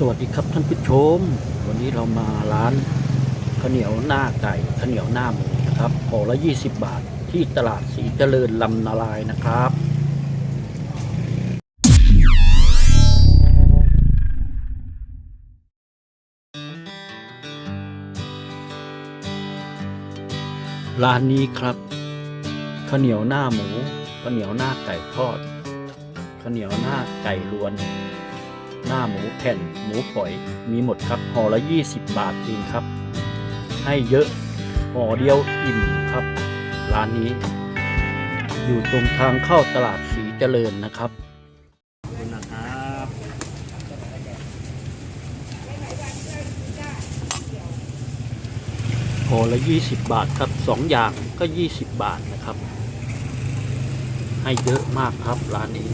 สวัสดีครับท่านผู้ชม วันนี้เรามาร้านข้าวเหนียวหน้าไก่ข้าวเหนียวหน้าหมูนะครับห่อละ20บาทที่ตลาดสีเจริญลำนาลายนะครับ ร้านนี้ครับข้าวเหนียวหน้าหมูข้าวเหนียวหน้าไก่ทอดข้าวเหนียวหน้าไก่ลวน หน้าหมูแผ่นหมูฝอยมีหมดครับห่อละ 20 บาทเองครับ ให้เยอะห่อเดียวอิ่มครับ ร้านนี้ อยู่ตรงทางเข้าตลาดสีเจริญนะครับขอบคุณนะครับห่อละ 20 บาทครับสองอย่างก็ 20 บาทนะครับ ให้เยอะมากครับร้านนี้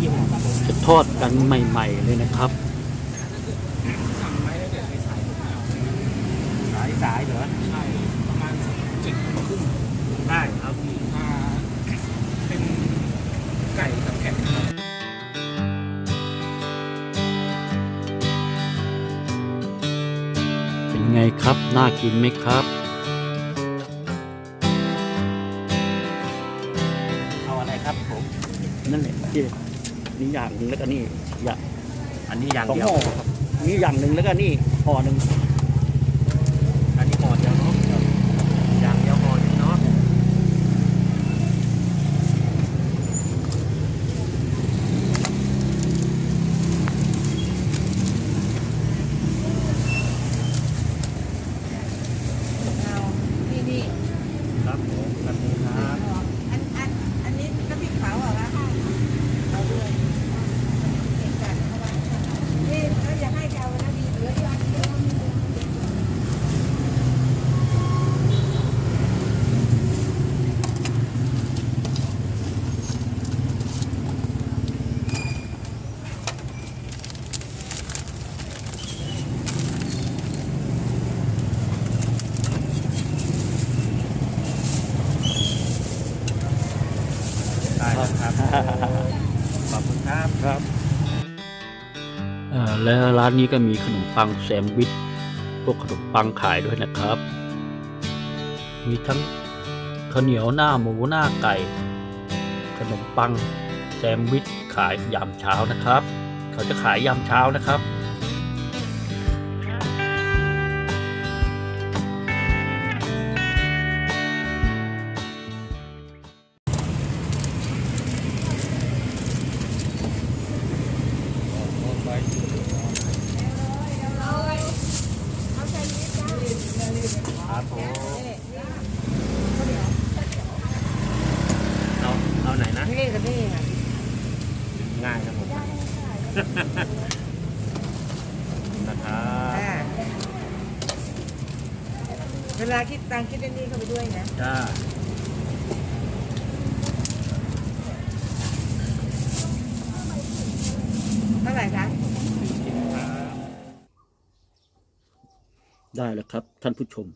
ยี่ห้อครับผม จะทอดกันใหม่ ๆ เลยนะครับ สายสายเหรอใช่ประมาณสักเจ็ดโมงครึ่งได้ครับพี่อ่าเป็นไก่กับแผ่นครับเป็นไงครับ น่ากินไหมครับ เอาอะไรครับผม นั่นแหละที่ นี่อย่างหนึ่งแล้วก็นี่อย่างอันนี้อย่างสองเดียว ห่อครับนี่อย่างหนึ่งแล้วก็นี่ห่อหนึ่ง อันนี้ห่อเดียวเนาะอย่างเดียวห่อหนึงเนาะเอานี่นี่ ครับผมขอบคุณครับ อันอันอันนี้น้ำพริกเผาเหรอคะเอาด้วยเก็บกันเอาไว้นี่ถ้าอยากให้จะเอานะดีเหลืออยู่อันเดียว ได้แล้วครับ ขอบคุณครับครับแล้วร้านนี้ก็มีขนมปังแซมวิชพวกขนมปังขายด้วยนะครับ มีทั้งข้าวเหนียวหน้าหมูหน้าไก่ ขนมปังแซมวิชขายยามเช้านะครับ เขาจะขายยามเช้านะครับครับ ง่ายครับผมนะครับอ่าเวลาคิดตังค์คิดอันนี้เข้าไปด้วยนะจ้าเท่าไหร่คะได้แล้วครับ ท่านผู้ชม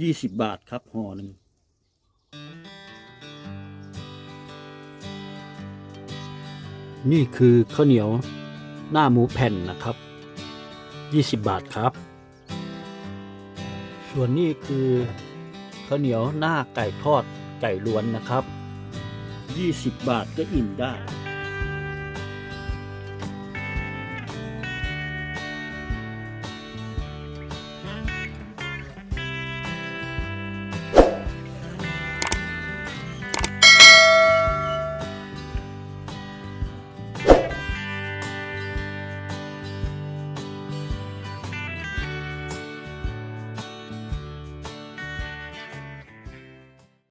ยี่สิบบาทครับห่อหนึ่ง นี่คือข้าวเหนียวหน้าหมูแผ่นนะครับยี่สิบบาทครับ ส่วนนี้คือข้าวเหนียวหน้าไก่ทอดไก่ล้วนนะครับยี่สิบบาทก็อิ่มได้